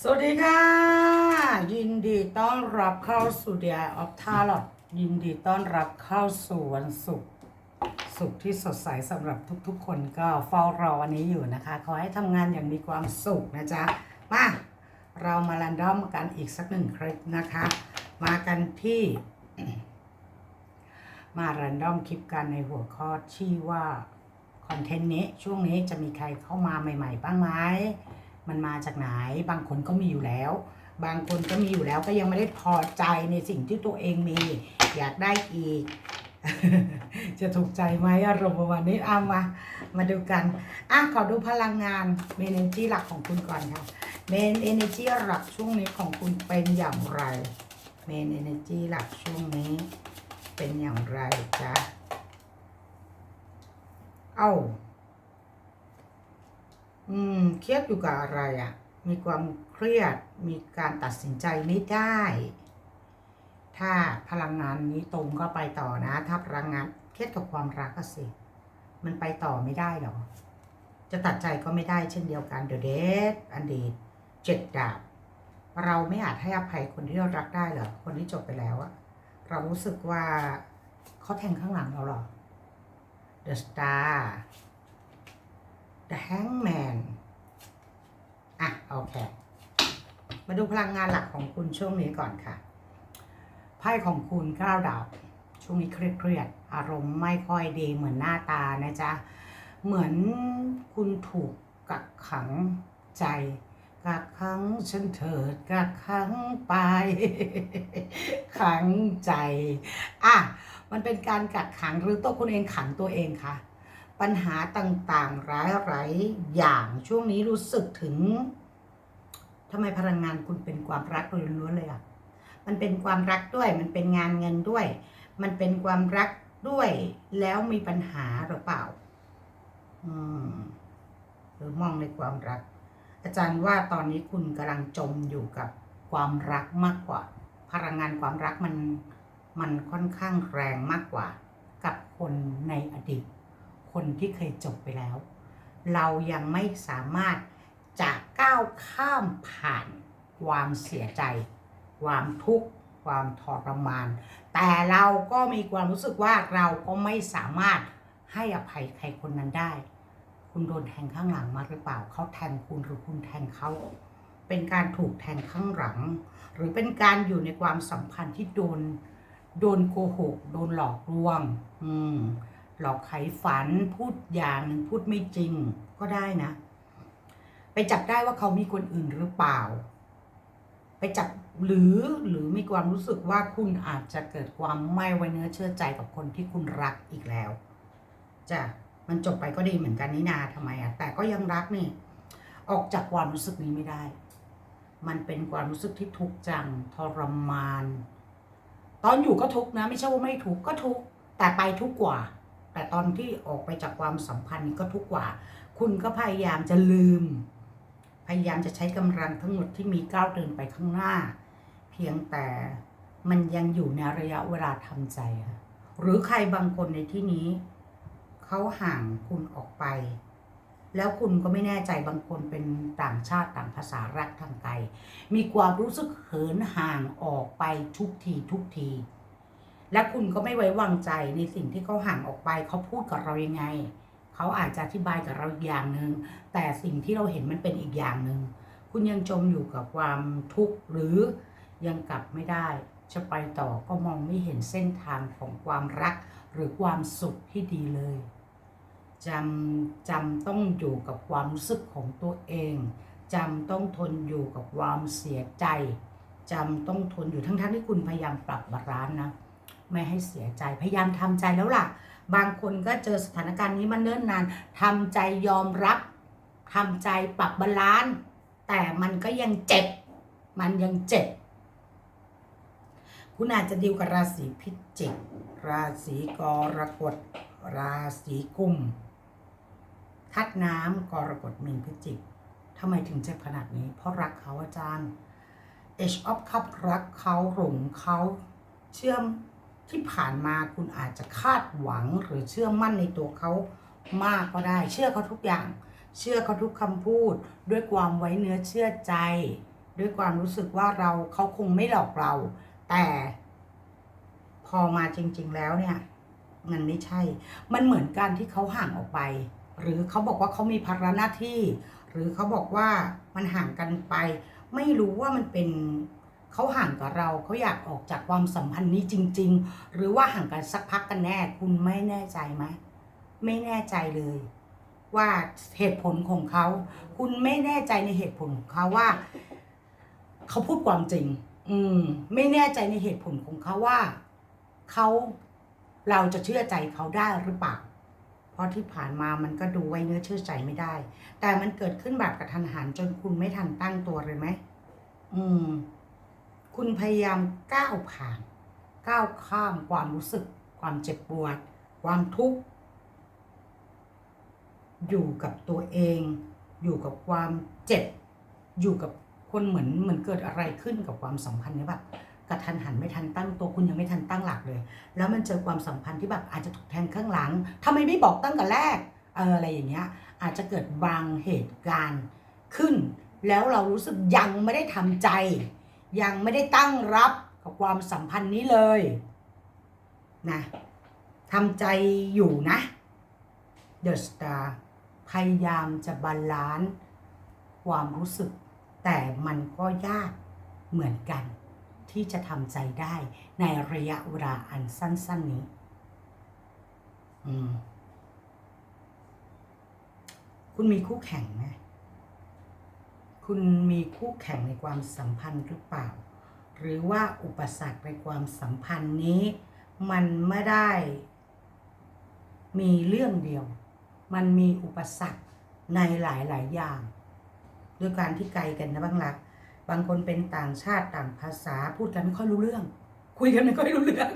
สวัสดีค่ะ ยินดีต้อนรับเข้าสู่ The Eye of Tarot ยินดีต้อนรับเข้าสู่วันศุกร์ศุกร์ที่สดใสสำหรับทุกๆ คนก็เฝ้ารอวันนี้อยู่นะคะ ขอให้ทำงานอย่างมีความสุขนะจ๊ะ มา เรามารันดอมกันอีกสักหนึ่งคลิปนะคะ มากันที่ มารันดอมคลิปกันในหัวข้อที่ว่า คอนเทนต์นี้ช่วงนี้จะมีใครเข้ามาใหม่ ๆ บ้างไหม มันมาจากไหน บางคนก็มีอยู่แล้ว บางคนก็มีอยู่แล้วก็ยังไม่ได้พอใจในสิ่งที่ตัวเองมี อยากได้อีก จะถูกใจไหมอารมณ์ประมาณนี้เอามา มาดูกันอะขอดูพลังงานเมนเอนจีหลักของคุณก่อนค่ะเมนเอเนจีหลักช่วงนี้ของคุณเป็นอย่างไรเมนเอเนจีหลักช่วงนี้ เป็นอย่างไรจ๊ะเอ้า อืม เครียดอยู่กับอะไรอะ่ะ มีความเครียด มีการตัดสินใจไม่ได้ ถ้าพลังงานนี้ตรงก็ไปต่อนะ ถ้าพลังงานเครียดกับความรักก็สิ มันไปต่อไม่ได้หรอ จะตัดใจก็ไม่ได้เช่นเดียวกันเด e เด d อันดีเจ็ดดาบ เราไม่อาจให้อภัยคนที่เรารักได้หรอ คนที่จบไปแล้วอะเรารู้สึกว่าเขาแทงข้างหลังเราหรอ The Star The Hangman อะโอเค มาดูพลังงานหลักของคุณช่วงนี้ก่อนค่ะ ไพ่ของคุณก้าวดาบ ช่วงนี้เครียดๆอารมณ์ไม่ค่อยดีเหมือนหน้าตานะจ๊ะ เหมือนคุณถูกกักขังใจกักขังฉันเถิดกักขังไปขังใจ อะ มันเป็นการกักขังหรือตัวคุณเองขังตัวเองคะ ปัญหาต่างๆ ร้ายหลายอย่างช่วงนี้รู้สึกถึงทำไมพลังงานคุณเป็นความรักล้วนๆเลยอะมันเป็นความรักด้วย มันเป็นงานเงินด้วย มันเป็นความรักด้วย แล้วมีปัญหาหรือเปล่า อืมหรือมองในความรัก อาจารย์ว่าตอนนี้คุณกำลังจมอยู่กับความรักมากกว่า พลังงานความรักมันมันค่อนข้างแรงมากกว่า กับคนในอดีต คนที่เคยจบไปแล้ว เรายังไม่สามารถจะก้าวข้ามผ่านความเสียใจ ความทุกข์ ความทรมาน แต่เราก็มีความรู้สึกว่าเราก็ไม่สามารถให้อภัยใครคนนั้นได้ คุณโดนแทงข้างหลังมาหรือเปล่า เขาแทงคุณหรือคุณแทงเขาเป็นการถูกแทงข้างหลัง หรือเป็นการอยู่ในความสัมพันธ์ที่โดน โดนโกหก โดนหลอกลวง อืม หลอกไขฝันพูดอย่างหนึ่งพูดไม่จริงก็ได้นะ ไปจับได้ว่าเขามีคนอื่นหรือเปล่า ไปจับหรือหรือมีความรู้สึกว่าคุณอาจจะเกิดความไม่ไว้เนื้อเชื่อใจกับคนที่คุณรักอีกแล้วจ้ะมันจบไปก็ดีเหมือนกันนี่นาทำไมอะแต่ก็ยังรักนี่ ออกจากความรู้สึกนี้ไม่ได้ มันเป็นความรู้สึกที่ทุกข์จังทรมาน ตอนอยู่ก็ทุกข์นะ ไม่ใช่ว่าไม่ทุกข์ก็ทุกข์แต่ไปทุกข์กว่า แต่ตอนที่ออกไปจากความสัมพันธ์ก็ทุกข์กว่า คุณก็พยายามจะลืม พยายามจะใช้กำลังทั้งหมดที่มีก้าวเดินไปข้างหน้า เพียงแต่มันยังอยู่ในระยะเวลาทำใจค่ะหรือใครบางคนในที่นี้ เขาห่างคุณออกไป แล้วคุณก็ไม่แน่ใจบางคนเป็นต่างชาติต่างภาษารักทางไกล มีความรู้สึกเหินห่างออกไปทุกทีทุกที และคุณก็ไม่ไว้วางใจในสิ่งที่เขาห่างออกไป เขาพูดกับเรายังไง เขาอาจจะอธิบายกับเราอีกอย่างหนึ่งแต่สิ่งที่เราเห็นมันเป็นอีกอย่างหนึ่งคุณยังจมอยู่กับความทุกข์หรือยังกลับไม่ได้ จะไปต่อก็มองไม่เห็นเส้นทางของความรักหรือความสุขที่ดีเลยจำจำต้องอยู่กับความรู้สึกของตัวเองจำต้องทนอยู่กับความเสียใจจำต้องทนอยู่ทั้งๆที่คุณพยายามปรับบาลานซ์นะ ไม่ให้เสียใจพยายามทำใจแล้วล่ะ บางคนก็เจอสถานการณ์นี้มาเนิ่นนานทำใจยอมรับทำใจปรับบาลานซ์แต่มันก็ยังเจ็บ มันยังเจ็บ คุณอาจจะดีลกับราศีพิจิก ราศีกรกฎ ราศีกุมทัดน้ำกรกฎมีนพิจิกทำไมถึงเจ็บขนาดนี้ เพราะรักเขาอาจารย์ Age of Cup รักเขาหลงเขาเชื่อม ที่ผ่านมาคุณอาจจะคาดหวังหรือเชื่อมั่นในตัวเขามากก็ได้ เชื่อเขาทุกอย่าง เชื่อเขาทุกคำพูด ด้วยความไว้เนื้อเชื่อใจ ด้วยความรู้สึกว่าเราเขาคงไม่หลอกเรา แต่ พอมาจริง ๆ แล้วเนี่ยมันไม่ใช่ มันเหมือนกันที่เขาห่างออกไป หรือเขาบอกว่าเขามีภาระหน้าที่ หรือเขาบอกว่ามันห่างกันไป ไม่รู้ว่ามันเป็น เขาห่างกับเราเขาอยากออกจากความสัมพันธ์นี้จริง ๆ หรือว่าห่างกันสักพักกันแน่ คุณไม่แน่ใจไหมไม่แน่ใจเลย ว่าเหตุผลของเขา คุณไม่แน่ใจในเหตุผลของเขาว่า เขาพูดความจริง อืม ไม่แน่ใจในเหตุผลของเขาว่าเขาเราจะเชื่อใจเขาได้หรือเปล่า เพราะที่ผ่านมามันก็ดูไว้เนื้อเชื่อใจไม่ได้ แต่มันเกิดขึ้นแบบกระทันหันจนคุณไม่ทันตั้งตัวเลยไหม อืม คุณพยายามก้าวผ่าน ก้าวข้ามความรู้สึก ความเจ็บปวด ความทุกข์ อยู่กับตัวเอง อยู่กับความเจ็บ อยู่กับคนเหมือนเหมือนเกิดอะไรขึ้นกับความสัมพันธ์เนี่ยแบบกระทันหันไม่ทันตั้งตัวคุณยังไม่ทันตั้งหลักเลย แล้วมันเจอความสัมพันธ์ที่แบบอาจจะถูกแทงข้างหลังทำไมไม่บอกตั้งแต่แรกเอออะไรอย่างเงี้ยอาจจะเกิดบางเหตุการณ์ขึ้น แล้วเรารู้สึกยังไม่ได้ทำใจ ยังไม่ได้ตั้งรับกับความสัมพันธ์นี้เลยนะทำใจอยู่นะเดอะสตาร์พยายามจะบาลานซ์ความรู้สึก แต่มันก็ยากเหมือนกัน ที่จะทำใจได้ในระยะเวลาอันสั้น ๆ นี้ อืม คุณมีคู่แข่งไหม คุณมีคู่แข่งในความสัมพันธ์หรือเปล่า หรือว่าอุปสรรคในความสัมพันธ์นี้ มันไม่ได้ มีเรื่องเดียว มันมีอุปสรรคในหลาย ๆ อย่าง ด้วยการที่ไกลกันนะบ้างละบางคนเป็นต่างชาติต่างภาษาพูดกันไม่ค่อยรู้เรื่อง คุยกันไม่ค่อยรู้เรื่อง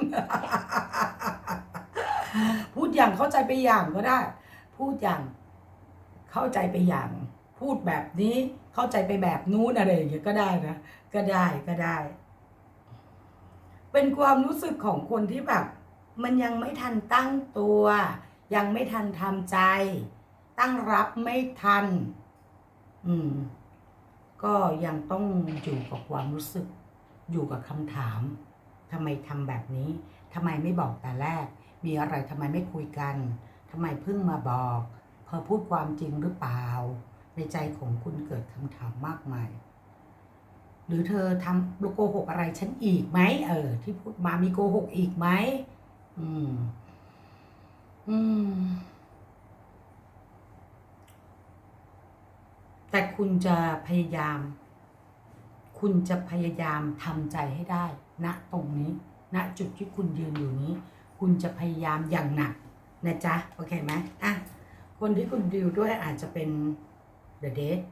พูดอย่างเข้าใจไปอย่างก็ได้ พูดอย่างเข้าใจไปอย่าง พูดแบบนี้ เข้าใจไปแบบนู้นอะไรอย่างเงี้ยก็ได้นะ ก็ได้ก็ได้ เป็นความรู้สึกของคนที่แบบ มันยังไม่ทันตั้งตัว ยังไม่ทันทำใจ ตั้งรับไม่ทัน อืม ก็ยังต้องอยู่กับความรู้สึก อยู่กับคำถามทำไมทำแบบนี้ทำไมไม่บอกแต่แรก มีอะไรทำไมไม่คุยกันทำไมเพิ่งมาบอกเพอพูดความจริงหรือเปล่า ในใจของคุณเกิดคำถามมากมาย หรือเธอทำโกหกอะไรฉันอีกไหมเออ ที่พูดมามีโกหกอีกไหมอืม อืม แต่คุณจะพยายาม คุณจะพยายามทำใจให้ได้ณตรงนี้ณจุดที่คุณยืนอยู่นี้ คุณจะพยายามอย่างหนักนะจ๊ะ โอเคไหมอะคนที่คุณดิวด้วยอาจจะเป็น The Date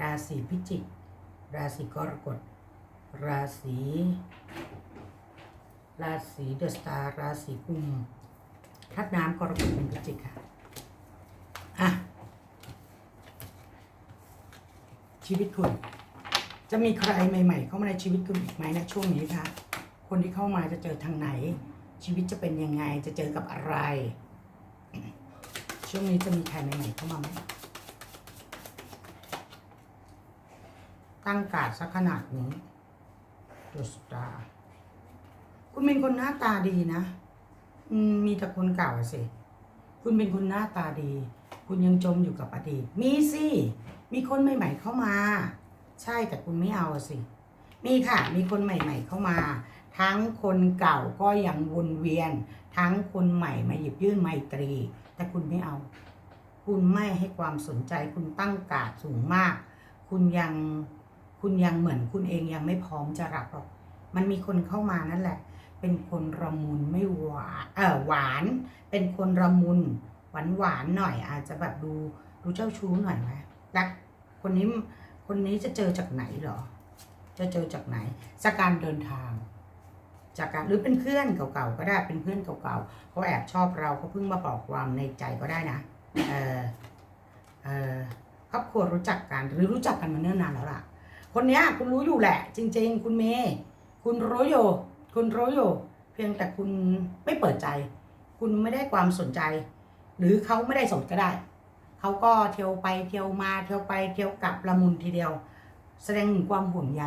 ราศีพิจิก ราศีกรกฎ ราศี ราศีเดอะสตาร์ราศีกุมทัดน้ำกรกฎเป็นพิจิกค่ะ อะ ชีวิตคุณ จะมีใครใหม่ ๆ เข้ามาในชีวิตคุณอีกไหมนะช่วงนี้คะ คนที่เข้ามาจะเจอทางไหน ชีวิตจะเป็นยังไง จะเจอกับอะไร ช่วงนี้จะมีใครใหม่ๆเข้ามาไหม ตั้งการดสักขนาดนี้ดูสตาร์คุณเป็นคนหน้าตาดีนะ มีแต่คนเก่าสิ คุณเป็นคนหน้าตาดี คุณยังจมอยู่กับอดีต มีสิ มีคนใหม่ ๆ เข้ามา ใช่แต่คุณไม่เอาสิ มีค่ะ มีคนใหม่ ๆ เข้ามา ทั้งคนเก่าก็ยังวนเวียน ทั้งคนใหม่มาหยิบยื่นไมตรี แต่คุณไม่เอา คุณไม่ให้ความสนใจ คุณตั้งกาดสูงมาก คุณยังคุณยังเหมือนคุณเองยังไม่พร้อมจะรับหรอก มันมีคนเข้ามานั่นแหละ เป็นคนระมุนไม่หวานเออหวาน เป็นคนระมุนหวานหวานหน่อย อาจจะแบบดูดูเจ้าชู้หน่อยไหมรักคนนี้คนนี้จะเจอจากไหนหรอ จะเจอจากไหนจากการเดินทาง จากการหรือเป็นเพื่อนเก่าๆก็ได้เป็นเพื่อนเก่าๆเขาแอบชอบเราเขาเพิ่งมาบอกความในใจก็ได้นะเออเออครอบครัวรู้จักกันหรือรู้จักกันมาเนิ่นนานแล้วล่ะ คนเนี้ยคุณรู้อยู่แหละ จริง ๆ คุณเมย์คุณรู้อยู่คุณรู้อยู่เพียงแต่คุณไม่เปิดใจ คุณไม่ได้ความสนใจ หรือเขาไม่ได้สนก็ได้เขาก็เที่ยวไปเที่ยวมาเที่ยวไปเที่ยวกลับละมุนทีเดียว แสดงถึงความห่วงใย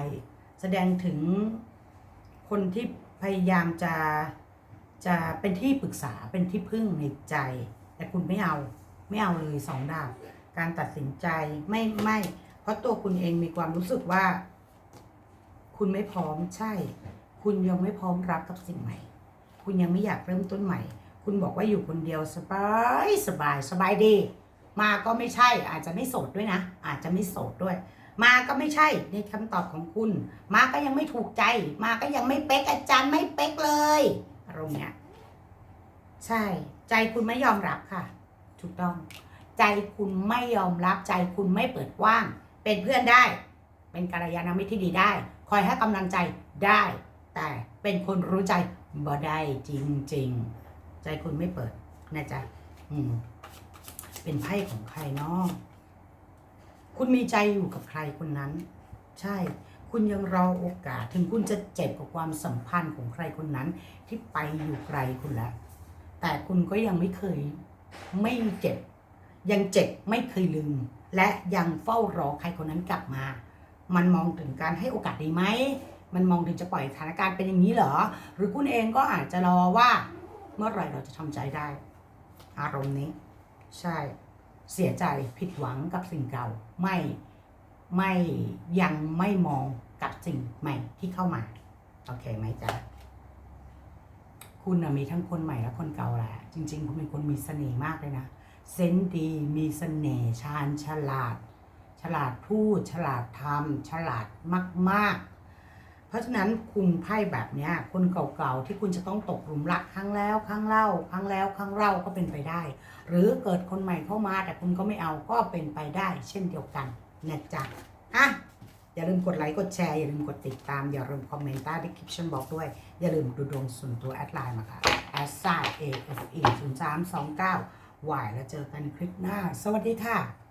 แสดงถึงคนที่ พยายามจะจะเป็นที่ปรึกษาเป็นที่พึ่งในใจ แต่คุณไม่เอาไม่เอาเลยสองดาบการตัดสินใจไม่ไม่ เพราะตัวคุณเองมีความรู้สึกว่า คุณไม่พร้อมใช่ คุณยังไม่พร้อมรับกับสิ่งใหม่ คุณยังไม่อยากเริ่มต้นใหม่ คุณบอกว่าอยู่คนเดียวสบายสบายสบายดี มาก็ไม่ใช่ อาจจะไม่โสดด้วยนะ อาจจะไม่โสดด้วย มาก็ไม่ใช่ในคำตอบของคุณ มาก็ยังไม่ถูกใจ มาก็ยังไม่เป๊กอาจารย์ไม่เป๊กเลยอารมณ์เนี้ยใช่ ใจคุณไม่ยอมรับค่ะ ถูกต้อง ใจคุณไม่ยอมรับใจคุณไม่เปิดกว้าง เป็นเพื่อนได้ เป็นกัลยาณมิตรที่ดีได้ คอยให้กำลังใจได้ แต่เป็นคนรู้ใจบ่ได้จริง ๆ ใจคุณไม่เปิดนะจ๊ะอืมเป็นไพ่ของใครเนาะ คุณมีใจอยู่กับใครคนนั้น ใช่ คุณยังรอโอกาส ถึงคุณจะเจ็บกับความสัมพันธ์ของใครคนนั้น ที่ไปอยู่ไกลคุณแล้ว แต่คุณก็ยังไม่เคยไม่เจ็บ ยังเจ็บไม่เคยลืม และยังเฝ้ารอใครคนนั้นกลับมา มันมองถึงการให้โอกาสดีไหม มันมองถึงจะปล่อยสถานการณ์เป็นอย่างนี้เหรอ หรือคุณเองก็อาจจะรอว่า เมื่อไหร่เราจะทำใจได้ อารมณ์นี้ ใช่ เสียใจผิดหวังกับสิ่งเก่าไม่ไม่ยังไม่มองกับสิ่งใหม่ที่เข้ามา โอเคไหมจ๊ะ คุณนะมีทั้งคนใหม่และคนเก่าแหละจริง ๆ คุณเป็นคนมีเสน่ห์มากเลยนะ เซนดีมีเสน่ห์ชาญฉลาด ฉลาดพูด ฉลาดทำฉลาดมาก ๆ ราะฉะนั้นคุณไพ่แบบเนี้ยคนเก่าๆที่คุณจะต้องตกหลุมรักครั้งแล้วครั้งเล่าครั้งแล้วครั้งเล่าก็เป็นไปได้ หรือเกิดคนใหม่เข้ามาแต่คุณก็ไม่เอาก็เป็นไปได้ เช่นเดียวกันนะจ๊ะอะอย่าลืมกดไลค์กดแชร์อย่าลืมกดติดตาม อย่าลืมคอมเมนต์ใต้ description บอกด้วย อย่าลืมดูดวงส่วนตัวแอดไลน์มาค่ะ a s s i a f e 0 3 2 9 y แล้วเจอกันคลิปหน้า สวัสดีค่ะ